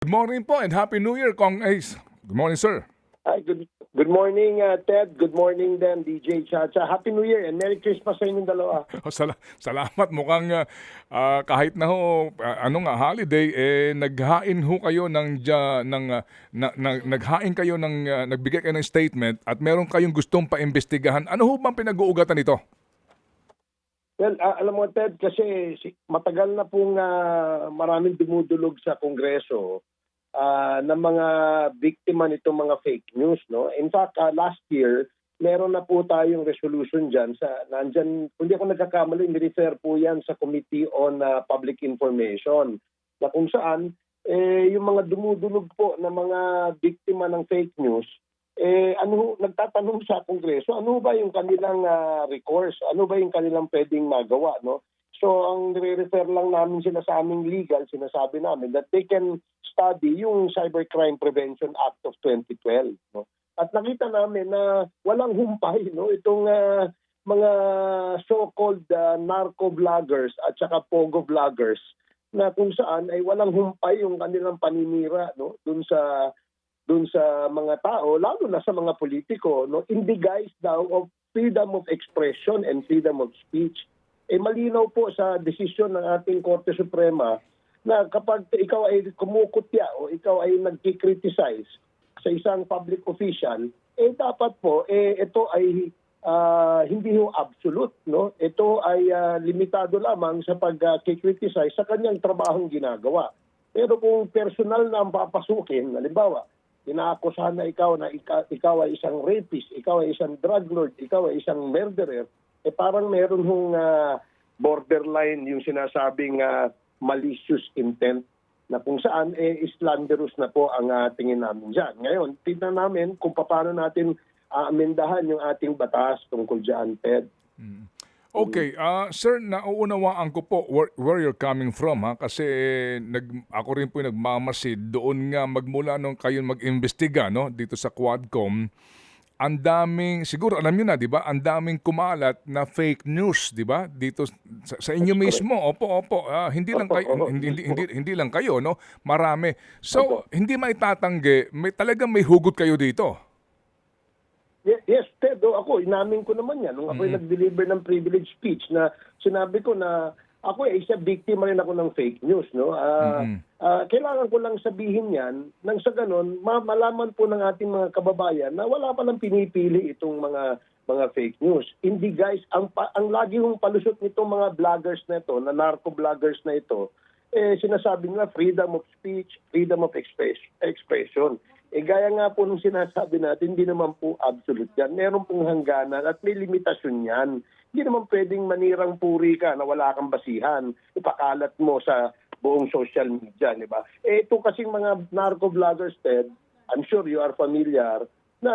Good morning po and Happy New Year, Kong Ace. Good morning, sir. Hi, good good morning, uh, Ted. Good morning din, DJ Chacha. Happy New Year and Merry Christmas sa inyong dalawa. Oh, sala- salamat. Mukhang ah, ah, kahit na ho, ah, ano nga, holiday, eh, naghain ho kayo ng, ja, ng ah, na, na- naghain kayo ng, ah, nagbigay kayo ng statement at meron kayong gustong paimbestigahan. Ano ho bang pinag-uugatan nito? Well, ah, alam mo, Ted, kasi si- matagal na pong ah, maraming dumudulog sa Kongreso ah, ng mga biktima nitong mga fake news. No? In fact, ah, last year, meron na po tayong resolution dyan. Sa, nandyan, kung di ako nagkakamali, ni-refer po yan sa Committee on ah, Public Information na kung saan eh, yung mga dumudulog po na mga biktima ng fake news, eh, ano, nagtatanong sa Kongreso, ano ba yung kanilang ah, recourse? Ano ba yung kanilang pwedeng magawa? No? So, ang nire-refer lang namin sila sa aming legal, sinasabi namin that they can study yung Cybercrime Prevention Act of 2012. No? At nakita namin na walang humpay no? itong ah, mga so-called ah, narco-vloggers at saka pogo-vloggers na kung saan ay walang humpay yung kanilang paninira no dun sa dun sa mga tao lalo na sa mga politiko no in the guise daw of freedom of expression and freedom of speech eh malinaw po sa desisyon ng ating Korte Suprema na kapag ikaw ay kumukutya o ikaw ay nagki-criticize sa isang public official eh dapat po eh ito ay ah, hindi ho absolute no? Ito ay ah, limitado lamang sa pag-criticize sa kanyang trabahong ginagawa. Pero kung personal na ang papasukin halimbawa inaakusahan na ikaw na ikaw, ikaw ay isang rapist ikaw ay isang drug lord ikaw ay isang murderer eh parang meron hong ah, borderline yung sinasabing ah, malicious intent na kung saan eh slanderous na po ang ah, tingin namin diyan. Ngayon, tingnan namin kung paano natin amendahan yung ating batas tungkol diyan, Ted. Okay, ah sir, nauunawaan ko po where, where you're coming from ha kasi nag ako rin po yung nagmamasid doon nga magmula nung kayo mag-imbestiga no dito sa Quadcom. Ang daming siguro alam niyo na 'di ba? Ang daming kumalat na fake news, 'di ba? Dito sa, sa inyo mismo. Opo, opo. ah, hindi lang Opo, kayo opo. hindi, hindi, hindi, hindi lang kayo, no? Marami. So, hindi maitatanggi, may talagang may hugot kayo dito. Ye- Yes, Ted, oh, ako, inamin ko naman yan. Nung ako ay nag-deliver ng privilege speech na sinabi ko na ako ay isa biktima rin ako ng fake news. No? Ah, ah, kailangan ko lang sabihin yan nang sa ganon, ma- malaman po ng ating mga kababayan na wala palang pinipili itong mga mga fake news. Hindi guys, ang, pa- ang lagi hong palusot nitong mga vloggers na ito, na narco-vloggers na ito, eh, sinasabi nila freedom of speech, freedom of express, expression. Eh gaya nga po nung sinasabi natin, hindi naman po absolute yan. Meron pong hangganan at may limitasyon yan. Hindi naman pwedeng manirang puri ka na wala kang basihan. Ipakalat mo sa buong social media, di ba? Eh ito kasing mga narco-vloggers, Ted, I'm sure you are familiar, na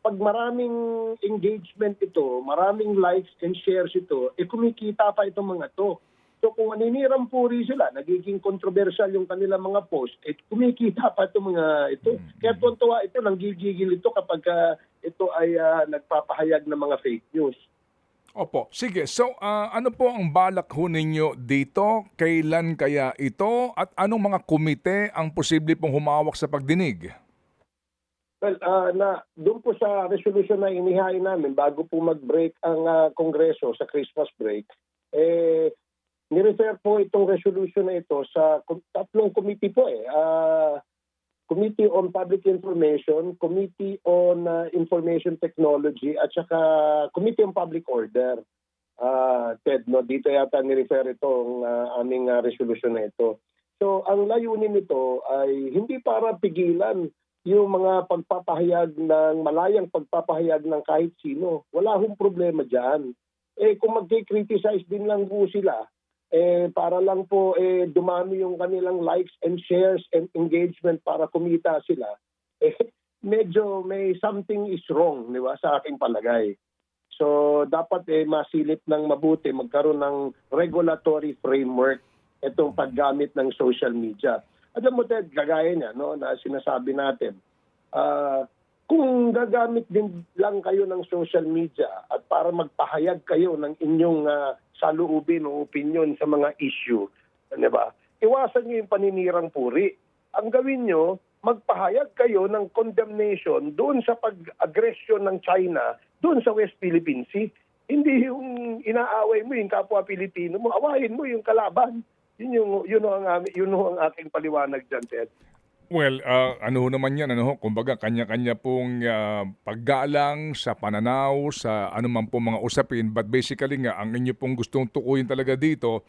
pag maraming engagement ito, maraming likes and shares ito, eh kumikita pa itong mga to. So kung naninirang puri sila, nagiging controversial yung kanilang mga post, eh kumikita pa itong mga ito. Kaya tuwan-tuwa ito, nanggigigil ito kapag ah, ito ay ah, nagpapahayag ng mga fake news. Opo. Sige. So, ah, ano po ang balak ho ninyo dito? Kailan kaya ito? At anong mga komite ang posible pong humawak sa pagdinig? Well, ah, na doon po sa resolution na inihain namin bago po mag-break ang ah, Kongreso sa Christmas break, eh nirefer po itong resolution na ito sa tatlong committee po eh. Ah, Committee on Public Information, Committee on ah, Information Technology at saka Committee on Public Order. Ah, Ted, no, dito yata ni-refer itong ah, aming ah, resolution na ito. So, ang layunin nito ay hindi para pigilan yung mga pagpapahayag ng malayang pagpapahayag ng kahit sino. Wala hong problema diyan. Eh kung magki-criticize din lang po sila, eh para lang po eh dumami yung kanilang likes and shares and engagement para kumita sila. Eh medyo may something is wrong, di ba, sa aking palagay. So dapat eh masilip ng mabuti magkaroon ng regulatory framework itong paggamit ng social media. Alam mo Ted, kagaya niya no na sinasabi natin. ah, kung gagamit din lang kayo ng social media at para magpahayag kayo ng inyong ah, saloobin o opinion sa mga issue, di ba? Iwasan niyo yung paninirang puri. ang gawin nyo, magpahayag kayo ng condemnation doon sa pag-aggression ng China doon sa West Philippine Sea. Hindi yung inaaway mo yung kapwa Pilipino mo, awayin mo yung kalaban. Yun yung yun ang yun ang aking paliwanag diyan, Ted. Well, ah, ano ho naman yan, ano ho, kumbaga kanya-kanya pong ah, paggalang sa pananaw, sa anuman po mga usapin, but basically nga, ang inyo pong gustong tukuyin talaga dito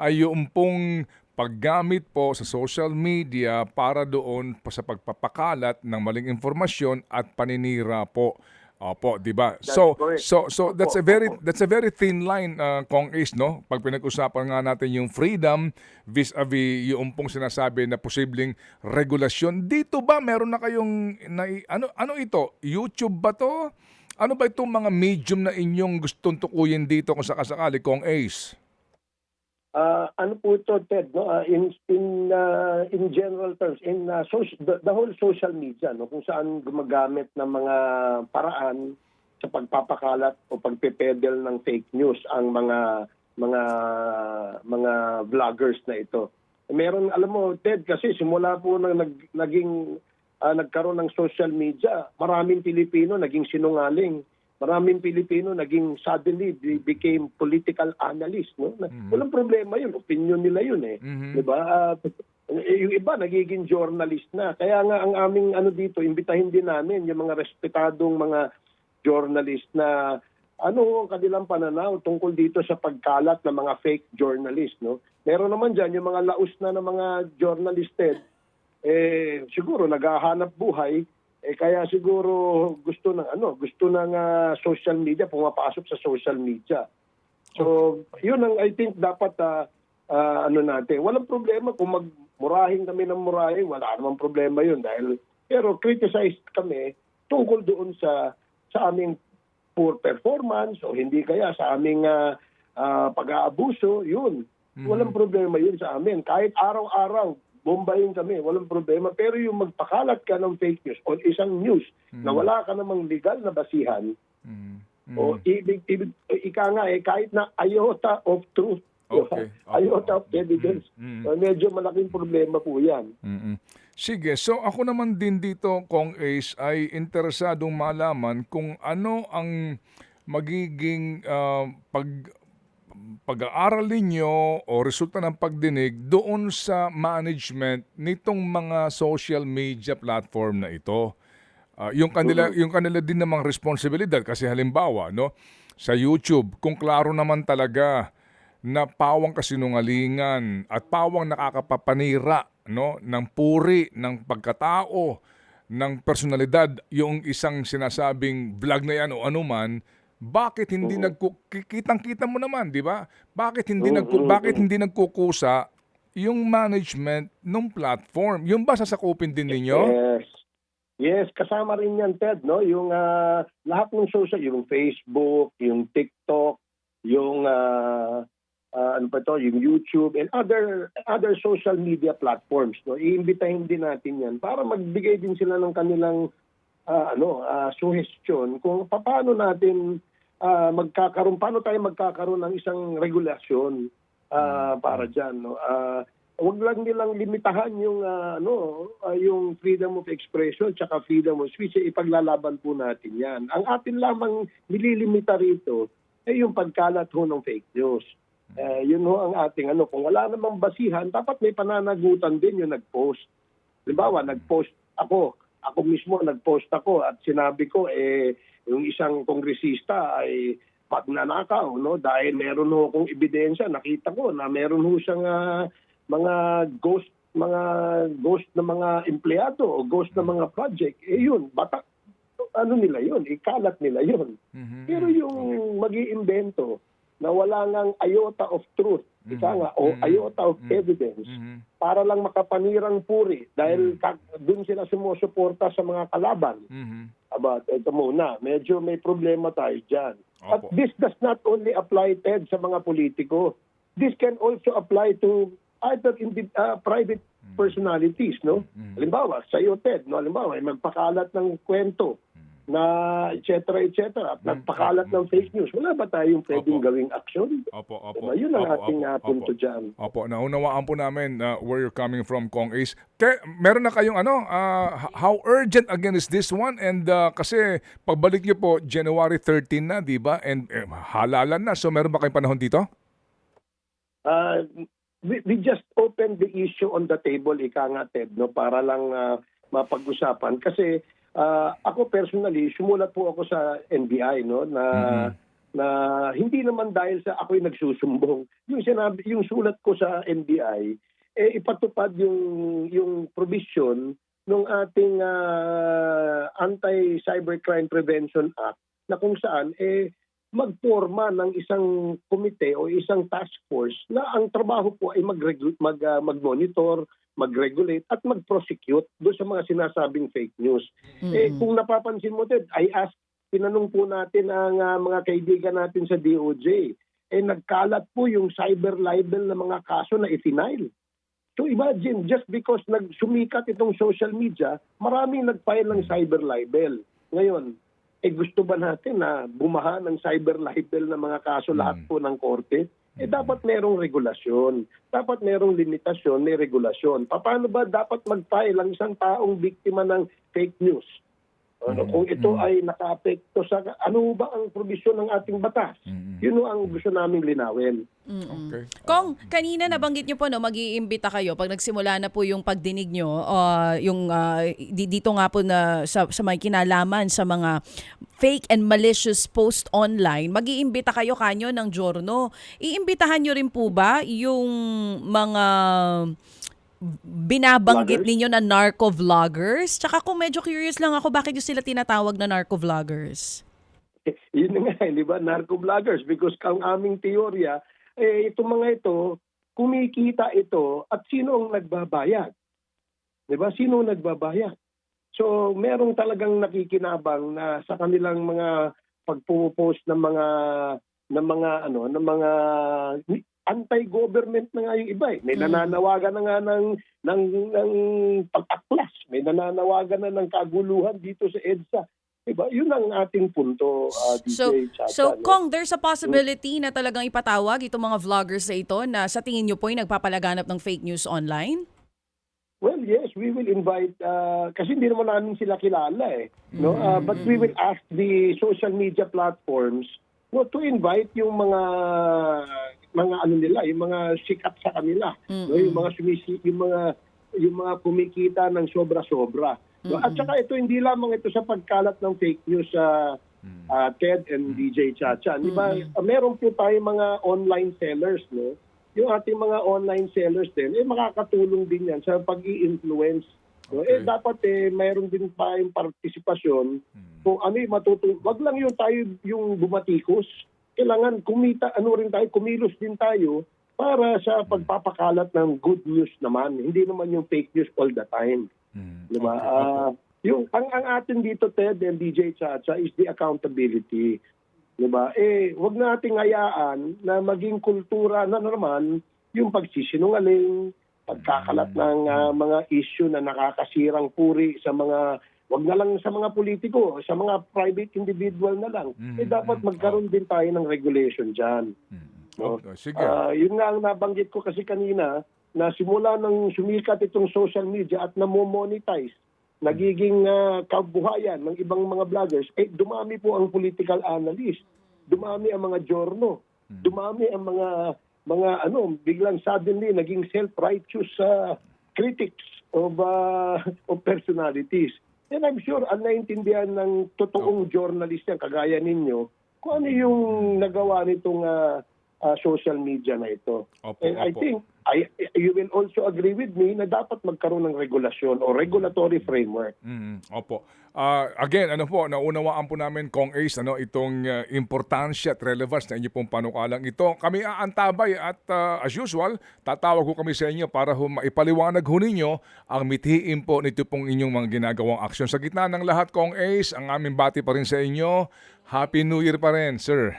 ay yung pong paggamit po sa social media para doon sa pagpapakalat ng maling informasyon at paninira po. Opo, 'di ba? So correct. so so that's a Opo, very opo. that's a very thin line uh, Kong Ace, no? Pag pinag-usapan nga natin yung freedom vis-a-vis yung pong sinasabi na posibleng regulasyon. Dito ba meron na kayong na, ano ano ito? YouTube ba to? Ano ba itong mga medium na inyong gustong tukuyin dito kung sakasakali Kong Ace? Ah, ano po ito, Ted, no? Ah, in in ah, in general terms, in ah, social, the, the whole social media, no, kung saan gumagamit ng mga paraan sa pagpapakalat o pagpepedel ng fake news ang mga mga mga vloggers na ito. Meron alam mo, Ted, kasi simula po nang nag, naging ah, nagkaroon ng social media, maraming Pilipino naging sinungaling. Maraming Pilipino naging suddenly be- became political analyst, no? Na- Walang problema 'yun, opinion nila 'yun eh. Mhm. 'Di ba? Ah, eh, yung iba nagiging journalist na. Kaya nga ang aming ano dito, imbitahin din namin yung mga respetadong mga journalist na ano ang kanilang pananaw tungkol dito sa pagkalat ng mga fake journalist, no? Meron naman diyan yung mga laos na ng mga journalisted eh siguro naghahanap buhay eh kaya siguro gusto ng ano, gusto ng ah, social media pumapasok sa social media. So, yun ang I think dapat ah, ah, ano natin. Walang problema kung magmurahin kami ng murahin, wala namang problema yun dahil pero criticize kami tungkol doon sa sa aming poor performance o hindi kaya sa aming ah, ah, pag-aabuso, yun. Walang problema yun sa amin. Kahit araw-araw, bombahin kami, walang problema. Pero yung magpakalat ka ng fake news o isang news na wala ka namang legal na basihan, Mhm. o ibig, ibig, ika nga eh, kahit na iota of truth, Okay. iota of evidence, Mm. uh, medyo malaking problema po yan. mm Sige, so ako naman din dito, Kong Ace, ay interesadong malaman kung ano ang magiging ah, pag pag-aaral ninyo o resulta ng pagdinig doon sa management nitong mga social media platform na ito. Ah, yung kanila yung kanila din namang responsibilidad kasi halimbawa no sa YouTube kung klaro naman talaga na pawang kasinungalingan at pawang nakakapapanira no ng puri ng pagkatao ng personalidad yung isang sinasabing vlog na yan o anuman bakit hindi nagku kitang-kita mo naman di ba bakit hindi nagku bakit hindi nagkukusa yung management ng platform yung ba sasakupin din ninyo Yes. Yes, kasama rin yan, Ted, no? Yung ah, lahat ng social, yung Facebook, yung TikTok, yung ah, ah, ano pa to, yung YouTube and other other social media platforms, no? Iimbitahin din natin yan para magbigay din sila ng kanilang ah, ano, ah, suggestion kung paano natin ah, magkakaroon, paano tayo magkakaroon ng isang regulasyon ah, para diyan, no? Ah, Huwag lang nilang limitahan yung ah, ano, ah, yung freedom of expression tsaka freedom of speech. Eh, ipaglalaban po natin 'yan. Ang atin lamang nililimita rito ay yung pagkalat ho ng fake news. Eh, yun ho ang ating ano, kung wala namang basihan, dapat may pananagutan din yung nag-post. Halimbawa, nag-post ako, ako mismo nag-post ako at sinabi ko eh yung isang kongresista ay magnanakaw no? Dahil meron ho akong ebidensya. Nakita ko na meron ho siyang ah, mga ghost mga ghost na mga empleyado o ghost na mga project. Eh yun bata ano nila yun? Ikalat nila yun. Mhm. pero yung mag-iimbento na wala ngang iota of truth ika nga o Mhm. iota of evidence Mhm. para lang makapanirang puri dahil ka, dun sila sumusuporta sa mga kalaban Mhm. about ito muna, medyo may problema tayo dyan. At Opo. this does not only apply, Ted, sa mga politiko. This can also apply to other indi- uh, private personalities, no? Halimbawa, sa iyo, Ted, no? Halimbawa, may magpakalat ng kwento na et cetera, et cetera, at Mm, nagpakalat ng fake news, wala ba tayong pwedeng Opo. gawing aksyon? Opo, opo. Diba? Yun ang Opo, ating opo, punto opo. dyan. Opo, naunawaan po namin uh, where you're coming from, Kong Ace. Kaya, meron na kayong ano, uh, how urgent again is this one? And uh, kasi pagbalik niyo po, January 13 na, di ba? And eh, halalan na. So meron ba kayong panahon dito? Uh, we, we just opened the issue on the table, ika nga, Ted, no, para lang ah, mapag-usapan. Kasi ah, ako personally, sumulat po ako sa NBI, no, na Mhm. na hindi naman dahil sa ako'y nagsusumbong. Yung sinabi, yung sulat ko sa NBI, eh ipatupad yung yung provision ng ating ah, Anti-Cybercrime Prevention Act na kung saan eh magporma ng isang komite o isang task force na ang trabaho po ay mag mag ah, mag-monitor, mag-regulate at mag-prosecute doon sa mga sinasabing fake news. Eh kung napapansin mo Ted, I ask tinanong po natin ang ah, mga kaibigan natin sa DOJ. Eh nagkalat po yung cyber libel na mga kaso na ifinail. So imagine, just because nagsumikat itong social media, maraming nag-file ng cyber libel. Ngayon, eh gusto ba natin na bumaha ng cyber libel na mga kaso lahat po ng korte? Eh dapat merong regulasyon. Dapat merong limitasyon, may regulasyon. Paano ba dapat mag-file ang isang taong biktima ng fake news? Ano, Mm, kung ito mm. ay nakaapekto sa ano ba ang probisyon ng ating batas? Mm, Yun ang gusto naming linawin. Okay. Kong, kanina nabanggit nyo po no, mag-iimbita kayo pag nagsimula na po yung pagdinig nyo, uh, yung uh, di- dito nga po na sa, sa may kinalaman sa mga fake and malicious post online, mag-iimbita kayo kanyo ng Giorno. Iimbitahan nyo rin po ba yung mga binabanggit Vloggers? ninyo na narco-vloggers? Tsaka kung medyo curious lang ako, bakit nyo sila tinatawag na narco-vloggers? Yun nga, eh, di ba? Narco-vloggers. Because ang aming teorya, eh, itong mga ito, kumikita ito at sino ang nagbabayad? Di ba? Sino ang nagbabayad? So, merong talagang nakikinabang na sa kanilang mga pagpo-post ng mga ng mga ano ng mga anti-government na nga yung iba eh. May Mm. nananawagan na nga ng ng ng pag-aklas, may nananawagan na ng kaguluhan dito sa EDSA. Diba? Yun ang ating punto, uh, DJ So, Chacha. so no? Kong, there's a possibility na talagang ipatawag itong mga vloggers na ito na sa tingin nyo po ay nagpapalaganap ng fake news online? Well, yes, we will invite uh, kasi hindi naman namin sila kilala eh, no? Uh, but we will ask the social media platforms no to invite yung mga mga ano nila, yung mga sikat sa kanila, no? Yung mga sumisi, yung mga yung mga kumikita ng sobra-sobra. No? At saka ito hindi lamang ito sa pagkalat ng fake news sa uh, Ted and DJ Chacha. Di ba? Uh, meron po tayong mga online sellers, no? Yung ating mga online sellers din, eh makakatulong din yan sa pag-i-influence. No? Eh Okay. dapat eh mayroon din tayong partisipasyon kung ano yung matutulong. Wag lang yung tayo yung bumatikos. Kailangan kumita, ano rin tayo, kumilos din tayo para sa pagpapakalat ng good news naman. Hindi naman yung fake news all the time. Mm, Di ba? okay. Ah, yung ang ang atin dito Ted and DJ Chacha is the accountability. Di ba? Eh wag nating hayaan na maging kultura na naman yung pagsisinungaling, pagkakalat ng ah, mga issue na nakakasirang puri sa mga wag na lang sa mga politiko, sa mga private individual na lang. Eh Mhm, dapat mhm. magkaroon din tayo ng regulation diyan. Mm, No? okay, sige. Ah, yun nga ang nabanggit ko kasi kanina na simula nang sumikat itong social media at namo-monetize, nagiging ah, kabuhayan ng ibang mga vloggers, eh dumami po ang political analyst, dumami ang mga journal, dumami ang mga mga ano, biglang suddenly naging self-righteous ah, critics of ah, of personalities. And I'm sure ang naintindihan ng totoong journalist yan, kagaya ninyo, kung ano yung nagawa nitong ah, ah, social media na ito. Opo, And I opo. think I, you will also agree with me na dapat magkaroon ng regulasyon o regulatory framework. Mm, opo. Ah, again, ano po, naunawaan po namin Kong Ace ano itong ah, importansya at relevance na inyo pong panukalang ito. Kami aantabay at ah, as usual, tatawag ko kami sa inyo para ho maipaliwanag ho ninyo ang mithiin po nito pong inyong mga ginagawang aksyon. Sa gitna ng lahat Kong Ace, ang aming bati pa rin sa inyo. Happy New Year pa rin, sir.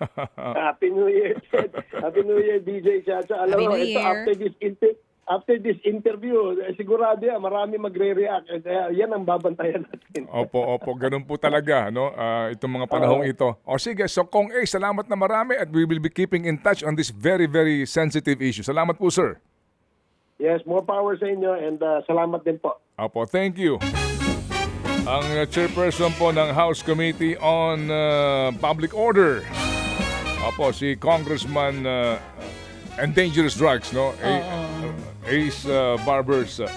Happy New Year, Ted. Happy New Year, DJ Chacha. Alam Happy ito, Year. after this inter- after this interview, eh, sigurado yan, marami magre-react. Eh, Kaya yan ang babantayan natin. Opo, opo, ganun po talaga, no? Ah, itong mga panahong ito. O sige, so Kong A, salamat na marami at we will be keeping in touch on this very, very sensitive issue. Salamat po, sir. Yes, more power sa inyo and uh, salamat din po. Opo, thank you. Ang uh, chairperson po ng House Committee on uh, Public Order. Opo, si Congressman uh, and Dangerous Drugs, no? A- Ace uh, Barbers. uh,